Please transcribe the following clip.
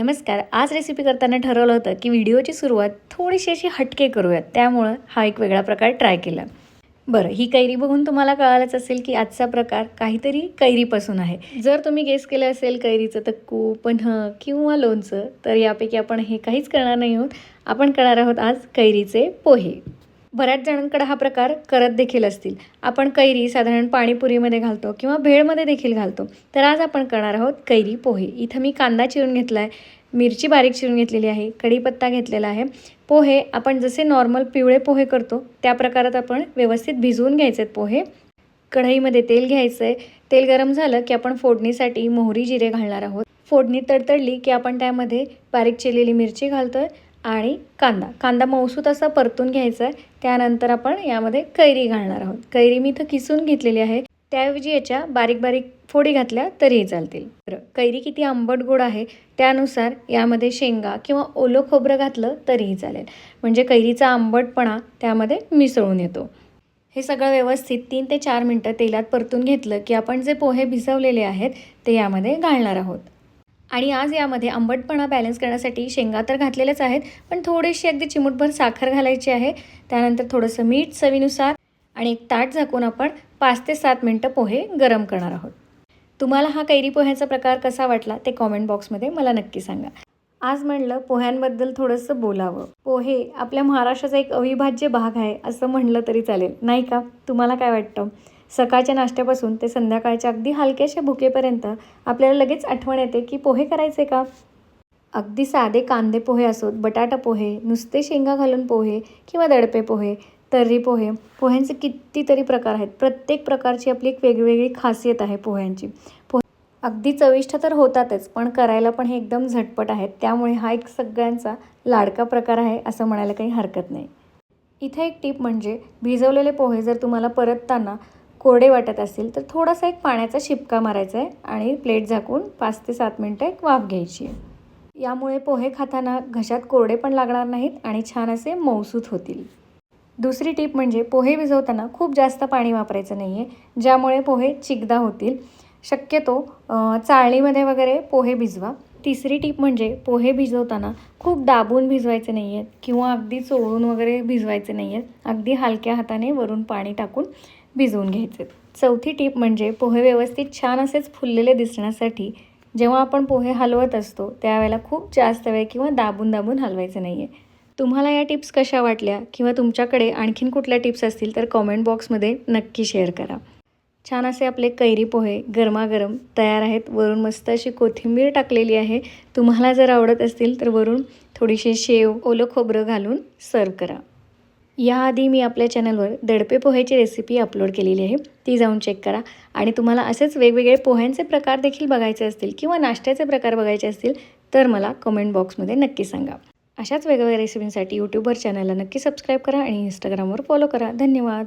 नमस्कार आज रेसिपी करताना ठरवलं होतं की व्हिडिओची सुरुवात थोडीशी अशी हटके करूयात. त्यामुळं हा एक वेगळा प्रकार ट्राय केला. बरं ही कैरी बघून तुम्हाला कळालंच असेल की आजचा प्रकार काहीतरी कैरीपासून आहे. जर तुम्ही गेस केलं असेल कैरीचं तक्कू पन्ह किंवा लोणचं तर यापैकी आपण हे काहीच करणार नाही आहोत. आपण करणार आहोत आज कैरीचे पोहे. बऱ्याच जणांकडे हा प्रकार करत देखील असतील. आपण कैरी साधारण पाणीपुरीमध्ये घालतो किंवा भेळमध्ये देखील घालतो. तर आज आपण करणार आहोत कैरी पोहे. इथं मी कांदा चिरून घेतला आहे मिरची बारीक चिरून घेतलेली आहे कढीपत्ता घेतलेला आहे. पोहे आपण जसे नॉर्मल पिवळे पोहे करतो त्या प्रकारात आपण व्यवस्थित भिजवून घ्यायचे आहेत पोहे. कढईमध्ये तेल घ्यायचं आहे तेल गरम झालं की आपण फोडणीसाठी मोहरी जिरे घालणार आहोत. फोडणी तडतडली की आपण त्यामध्ये बारीक चिरलेली मिरची घालतो आहे आणि कांदा. कांदा मौसूत असा परतून घ्यायचा आहे. त्यानंतर आपण यामध्ये कैरी घालणार आहोत. कैरी मी इथं किसून घेतलेली आहे. त्याऐवजी याच्या बारीक बारीक फोडी घातल्या तरीही चालतील. बरं कैरी किती आंबट गोड आहे त्यानुसार यामध्ये शेंगा किंवा ओलं खोबरं घातलं तरीही चालेल. म्हणजे कैरीचा आंबटपणा त्यामध्ये मिसळून येतो. हे सगळं व्यवस्थित तीन ते चार मिनटं तेलात परतून घेतलं की आपण जे पोहे भिजवलेले आहेत ते यामध्ये घालणार आहोत. आणि आज यामध्ये आंबटपणा बॅलन्स करण्यासाठी शेंगा तर घातलेल्याच आहेत पण थोडीशी अगदी चिमूटभर साखर घालायची आहे. त्यानंतर थोडंसं मीठ चवीनुसार आणि एक ताट झाकून आपण पाच ते सात मिनटं पोहे गरम करणार आहोत. तुम्हाला हा कैरी पोह्याचा प्रकार कसा वाटला ते कॉमेंट बॉक्समध्ये मला नक्की सांगा. आज म्हणलं पोह्यांबद्दल थोडंसं बोलावं. पोहे आपल्या महाराष्ट्राचा एक अविभाज्य भाग आहे असं म्हणलं तरी चालेल. नाही का? तुम्हाला काय वाटतं? सकाळच्या नाश्त्यापासून ते संध्याकाळच्या अगदी हलक्याशा भुकेपर्यंत आपल्याला लगेच आठवण येते की पोहे करायचे का? अगदी साधे कांदे पोहे असोत बटाटा पोहे नुसते शेंगा घालून पोहे किंवा दडपे पोहे तर्री पोहे पोह्यांचे कितीतरी प्रकार आहेत. प्रत्येक प्रकारची आपली एक वेगवेगळी खासियत आहे पोह्यांची. पोहे अगदी चविष्ट तर होतातच पण करायला पण हे एकदम झटपट आहेत. त्यामुळे हा एक सगळ्यांचा लाडका प्रकार आहे असं म्हणायला काही हरकत नाही. इथे एक टीप म्हणजे भिजवलेले पोहे जर तुम्हाला परतताना कोरडे वाटत असतील तर थोडासा एक पाण्याचा शिपका मारायचा आहे आणि प्लेट झाकून पाच ते सात मिनटं एक वाफ घ्यायची आहे. यामुळे पोहे खाताना घशात कोरडे पण लागणार नाहीत आणि छान असे मौसूत होतील. दुसरी टीप म्हणजे पोहे भिजवताना खूप जास्त पाणी वापरायचं नाही आहे ज्यामुळे पोहे चिकदा होतील. शक्यतो चाळणीमध्ये वगैरे पोहे भिजवा. तिसरी टीप म्हणजे पोहे भिजवताना खूप दाबून भिजवायचे नाही आहेत किंवा अगदी चोळून वगैरे भिजवायचे नाही आहेत अगदी हलक्या हाताने वरून पाणी टाकून भिजवून घ्यायचे. चौथी टीप म्हणजे पोहे व्यवस्थित छान असेच फुललेले दिसण्यासाठी जेव्हा आपण पोहे हलवत असतो त्यावेळेला खूप जास्त वेळ किंवा दाबून दाबून हलवायचं नाही आहे तुम्हाला या टिप्स कशा वाटल्या किंवा तुमच्याकडे आणखीन कुठल्या टिप्स असतील तर कॉमेंट बॉक्समध्ये नक्की शेअर करा. छान असे आपले कैरी पोहे गरमागरम तयार आहेत. वरून मस्त अशी कोथिंबीर टाकलेली आहे. तुम्हाला जर आवडत असतील तर वरून थोडीशी शेव ओलं खोबरं घालून सर्व करा. याआधी मी आपल्या चॅनलवर दडपे पोह्याची रेसिपी अपलोड केलेली आहे. ती जाऊन चेक करा. आणि तुम्हाला असेच वेगवेगळे पोह्यांचे प्रकार देखील बघायचे असतील किंवा नाश्त्याचे प्रकार बघायचे असतील तर मला कमेंट बॉक्समध्ये नक्की सांगा. अशाच वेगवेगळ्या रेसिपींसाठी यूट्यूबवर चॅनलला नक्की सबस्क्राईब करा आणि इंस्टाग्रामवर फॉलो करा. धन्यवाद!